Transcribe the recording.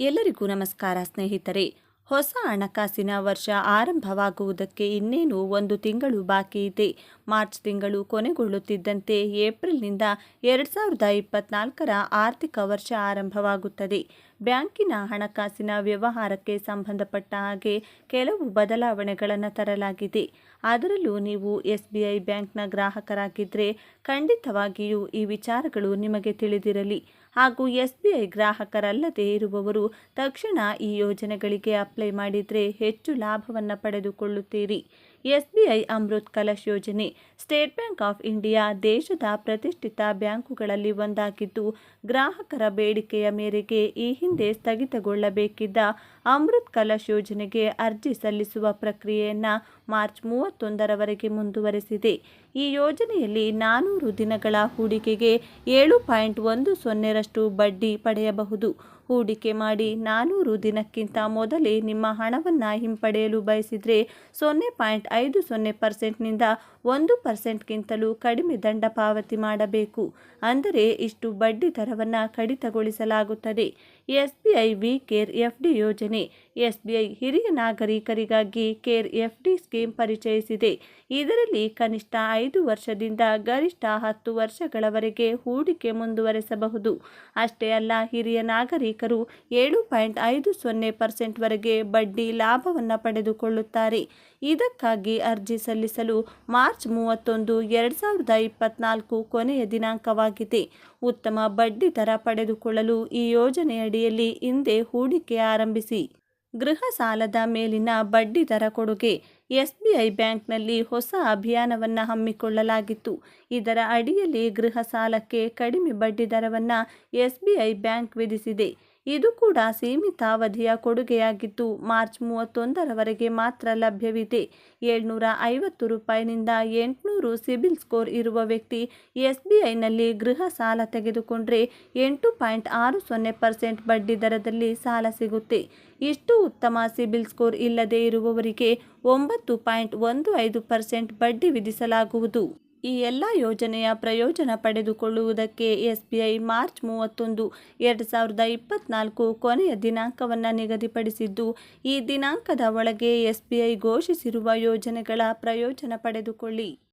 ಎಲ್ಲರಿಗೂ ನಮಸ್ಕಾರ ಸ್ನೇಹಿತರೆ. ಹೊಸ ಹಣಕಾಸಿನ ವರ್ಷ ಆರಂಭವಾಗುವುದಕ್ಕೆ ಇನ್ನೇನು ಒಂದು ತಿಂಗಳು ಬಾಕಿ ಇದೆ. ಮಾರ್ಚ್ ತಿಂಗಳು ಕೊನೆಗೊಳ್ಳುತ್ತಿದ್ದಂತೆ ಏಪ್ರಿಲ್ನಿಂದ ಎರಡು ಸಾವಿರದ ಇಪ್ಪತ್ನಾಲ್ಕರ ಆರ್ಥಿಕ ವರ್ಷ ಆರಂಭವಾಗುತ್ತದೆ. ಬ್ಯಾಂಕಿನ ಹಣಕಾಸಿನ ವ್ಯವಹಾರಕ್ಕೆ ಸಂಬಂಧಪಟ್ಟ ಹಾಗೆ ಕೆಲವು ಬದಲಾವಣೆಗಳನ್ನು ತರಲಾಗಿದೆ. ಅದರಲ್ಲೂ ನೀವು ಎಸ್ ಬಿ ಐ ಬ್ಯಾಂಕ್ನ ಗ್ರಾಹಕರಾಗಿದ್ದರೆ ಖಂಡಿತವಾಗಿಯೂ ಈ ವಿಚಾರಗಳು ನಿಮಗೆ ತಿಳಿದಿರಲಿ. ಹಾಗೂ ಎಸ್ ಬಿ ಐ ಗ್ರಾಹಕರಲ್ಲದೇ ಇರುವವರು ತಕ್ಷಣ ಈ ಯೋಜನೆಗಳಿಗೆ ಅಪ್ಲೈ ಮಾಡಿದರೆ ಹೆಚ್ಚು ಲಾಭವನ್ನು ಪಡೆದುಕೊಳ್ಳುತ್ತೀರಿ. S B I Amrit Kalash ಯೋಜನೆ ಸ್ಟೇಟ್ ಬ್ಯಾಂಕ್ ಆಫ್ ಇಂಡಿಯಾ ದೇಶದ ಪ್ರತಿಷ್ಠಿತ ಬ್ಯಾಂಕುಗಳಲ್ಲಿ ಒಂದಾಗಿದ್ದು, ಗ್ರಾಹಕರ ಬೇಡಿಕೆಯ ಮೇರೆಗೆ ಈ ಹಿಂದೆ ಸ್ಥಗಿತಗೊಳ್ಳಬೇಕಿದ್ದ ಅಮೃತ್ ಕಲಶ್ ಯೋಜನೆಗೆ ಅರ್ಜಿ ಸಲ್ಲಿಸುವ ಪ್ರಕ್ರಿಯೆಯನ್ನು ಮಾರ್ಚ್ ಮೂವತ್ತೊಂದರವರೆಗೆ ಮುಂದುವರೆಸಿದೆ. ಈ ಯೋಜನೆಯಲ್ಲಿ ನಾನೂರು ದಿನಗಳ ಹೂಡಿಕೆಗೆ ಏಳು ಪಾಯಿಂಟ್ ಒಂದು ಸೊನ್ನೆರಷ್ಟು ಬಡ್ಡಿ ಪಡೆಯಬಹುದು. ಹೂಡಿಕೆ ಮಾಡಿ ನಾನೂರು ದಿನಕ್ಕಿಂತ ಮೊದಲೇ ನಿಮ್ಮ ಹಣವನ್ನು ಹಿಂಪಡೆಯಲು ಬಯಸಿದರೆ ಸೊನ್ನೆ ಪಾಯಿಂಟ್ ಐದು ಸೊನ್ನೆ ಪರ್ಸೆಂಟ್ನಿಂದ ಒಂದು ಪರ್ಸೆಂಟ್ಗಿಂತಲೂ ಕಡಿಮೆ ದಂಡ ಪಾವತಿ ಮಾಡಬೇಕು. ಅಂದರೆ ಇಷ್ಟು ಬಡ್ಡಿ ದರವನ್ನು ಕಡಿತಗೊಳಿಸಲಾಗುತ್ತದೆ. S B I V care F D ಯೋಜನೆ. ಎಸ್ ಬಿ ಐ ಹಿರಿಯ ನಾಗರಿಕರಿಗಾಗಿ ಕೇರ್ ಎಫ್ ಡಿ ಸ್ಕೀಮ್ ಪರಿಚಯಿಸಿದೆ. ಇದರಲ್ಲಿ ಕನಿಷ್ಠ ಐದು ವರ್ಷದಿಂದ ಗರಿಷ್ಠ ಹತ್ತು ವರ್ಷಗಳವರೆಗೆ ಹೂಡಿಕೆ ಮುಂದುವರೆಸಬಹುದು. ಅಷ್ಟೇ ಅಲ್ಲ, ಹಿರಿಯ ನಾಗರಿಕರು ಏಳು ಪಾಯಿಂಟ್ ಐದು ಸೊನ್ನೆ ಪರ್ಸೆಂಟ್ವರೆಗೆ ಬಡ್ಡಿ ಲಾಭವನ್ನು ಪಡೆದುಕೊಳ್ಳುತ್ತಾರೆ. ಇದಕ್ಕಾಗಿ ಅರ್ಜಿ ಸಲ್ಲಿಸಲು ಮಾರ್ಚ್ ಮೂವತ್ತೊಂದು ಎರಡು ಸಾವಿರದ ಇಪ್ಪತ್ನಾಲ್ಕು ಕೊನೆಯ ದಿನಾಂಕವಾಗಿದೆ. ಉತ್ತಮ ಬಡ್ಡಿ ದರ ಪಡೆದುಕೊಳ್ಳಲು ಈ ಯೋಜನೆಯಡಿಯಲ್ಲಿ ಹಿಂದೆ ಹೂಡಿಕೆ ಆರಂಭಿಸಿ. ಗೃಹ ಸಾಲದ ಮೇಲಿನ ಬಡ್ಡಿ ದರ ಕೊಡುಗೆ, ಎಸ್ಬಿಐ ಬ್ಯಾಂಕ್ನಲ್ಲಿ ಹೊಸ ಅಭಿಯಾನವನ್ನು ಹಮ್ಮಿಕೊಳ್ಳಲಾಗಿತ್ತು. ಇದರ ಅಡಿಯಲ್ಲಿ ಗೃಹ ಸಾಲಕ್ಕೆ ಕಡಿಮೆ ಬಡ್ಡಿ ದರವನ್ನು ಎಸ್ ಬಿ ಬ್ಯಾಂಕ್ ವಿಧಿಸಿದೆ. ಇದು ಕೂಡ ಸೀಮಿತ ಅವಧಿಯ ಕೊಡುಗೆಯಾಗಿದ್ದು ಮಾರ್ಚ್ ಮೂವತ್ತೊಂದರವರೆಗೆ ಮಾತ್ರ ಲಭ್ಯವಿದೆ. ಏಳ್ನೂರ ಐವತ್ತು ರೂಪಾಯಿನಿಂದ ಎಂಟುನೂರು ಸಿಬಿಲ್ ಸ್ಕೋರ್ ಇರುವ ವ್ಯಕ್ತಿ ಎಸ್ ಬಿ ಐನಲ್ಲಿ ಗೃಹ ಸಾಲ ತೆಗೆದುಕೊಂಡ್ರೆ ಎಂಟು ಪಾಯಿಂಟ್ ಆರು ಸೊನ್ನೆ ಪರ್ಸೆಂಟ್ ಬಡ್ಡಿ ದರದಲ್ಲಿ ಸಾಲ ಸಿಗುತ್ತೆ. ಇಷ್ಟು ಉತ್ತಮ ಸಿಬಿಲ್ ಸ್ಕೋರ್ ಇಲ್ಲದೆ ಇರುವವರಿಗೆ ಒಂಬತ್ತು ಪಾಯಿಂಟ್ ಒಂದು ಐದು ಪರ್ಸೆಂಟ್ ಬಡ್ಡಿ ವಿಧಿಸಲಾಗುವುದು. ಈ ಎಲ್ಲ ಯೋಜನೆಯ ಪ್ರಯೋಜನ ಪಡೆದುಕೊಳ್ಳುವುದಕ್ಕೆ ಎಸ್ಬಿಐ ಮಾರ್ಚ್ ಮೂವತ್ತೊಂದು, ಎರಡು ಸಾವಿರದ ಇಪ್ಪತ್ನಾಲ್ಕು ಕೊನೆಯ ದಿನಾಂಕವನ್ನು ನಿಗದಿಪಡಿಸಿದ್ದು, ಈ ದಿನಾಂಕದ ಒಳಗೆ ಎಸ್ಬಿಐ ಘೋಷಿಸಿರುವ ಯೋಜನೆಗಳ ಪ್ರಯೋಜನ ಪಡೆದುಕೊಳ್ಳಿ.